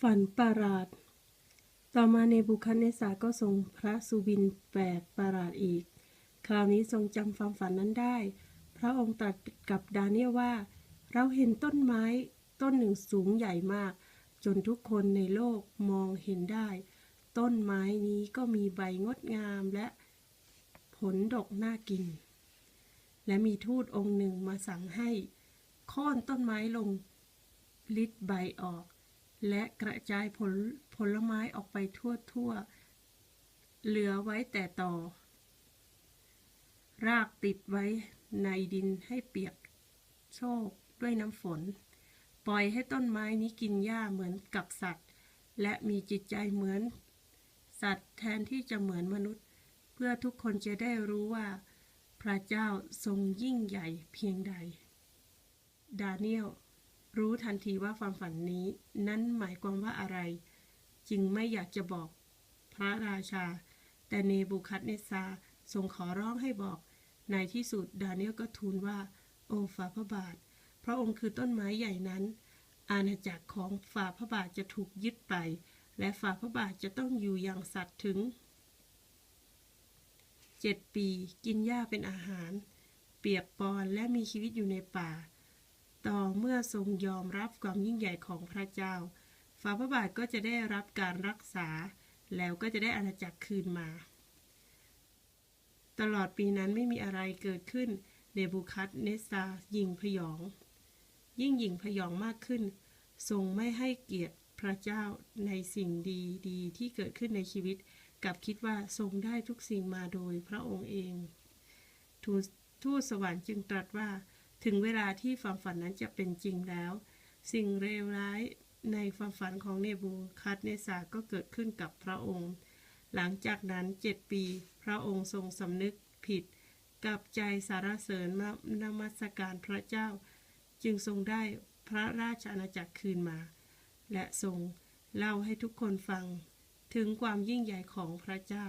ฝันประหลาด ต่อมาเนบูคัดเนสาก็ทรงพระสุบินแปลกประหลาดอีก คราวนี้ทรงจำความฝันนั้นได้ พระองค์ตรัสกับดาเนียว่า เราเห็นต้นไม้ต้นหนึ่งสูงใหญ่มาก จนทุกคนในโลกมองเห็นได้ ต้นไม้นี้ก็มีใบงดงามและผลดกน่ากิน และมีทูตองค์หนึ่งมาสั่งให้โค่นต้นไม้ลงลิดใบออก และกระจายผลผลไม้ออกไปทั่วทั่วๆเหลือไว้แต่ต่อ รากติดไว้ในดินให้เปียกโชกด้วยน้ำฝน ปล่อยให้ต้นไม้นี้กินหญ้าเหมือนกับสัตว์ และมีจิตใจเหมือน สัตว์แทนที่จะเหมือนมนุษย์ เพื่อทุกคนจะได้รู้ว่า พระเจ้าทรงยิ่งใหญ่เพียงใด ดาเนียล รู้ทันทีว่าความฝันนี้ นั้นหมายความว่าอะไร จึงไม่อยากจะบอกพระราชา แต่เนบูคัดเนซาทรงขอร้องให้บอก ในที่สุดดาเนียลก็ทูลว่า โอ้ฝ่าพระบาท พระองค์คือต้นไม้ใหญ่นั้น อาณาจักรของฝ่าพระบาทจะถูกยึดไป และฝ่าพระบาทจะต้องอยู่อย่างสัตว์ถึงเจ็ดปีกินหญ้าเป็นอาหาร เปียกปอนและมีชีวิตอยู่ในป่า ต่อเมื่อทรงยอมรับความยิ่งใหญ่ของพระเจ้าฝ่าพระบาทก็จะได้รับการรักษา แล้วก็จะได้อาณาจักรคืนมา ตลอดปีนั้นไม่มีอะไรเกิดขึ้นเนบูคัดเนสซายิงพยอง ยิ่งยิงพยองมากขึ้น ทรงไม่ให้เกียรติพระเจ้าในสิ่งดีดีๆที่เกิดขึ้นในชีวิต กับคิดว่าทรงได้ทุกสิ่งมาโดยพระองค์เอง ทูตสวรรค์จึงตรัสว่า ถึงเวลาที่ความฝันนั้นจะเป็นจริงแล้ว สิ่งเลวร้ายในความฝันของเนบูคัดเนสาก็เกิดขึ้นกับพระองค์ หลังจากนั้นเจ็ดปี พระองค์ทรงสำนึกผิด กับใจสารเสริญมานมัสการพระเจ้า จึงทรงได้พระราชอาณาจักรคืนมา และทรงเล่าให้ทุกคนฟัง ถึงความยิ่งใหญ่ของพระเจ้า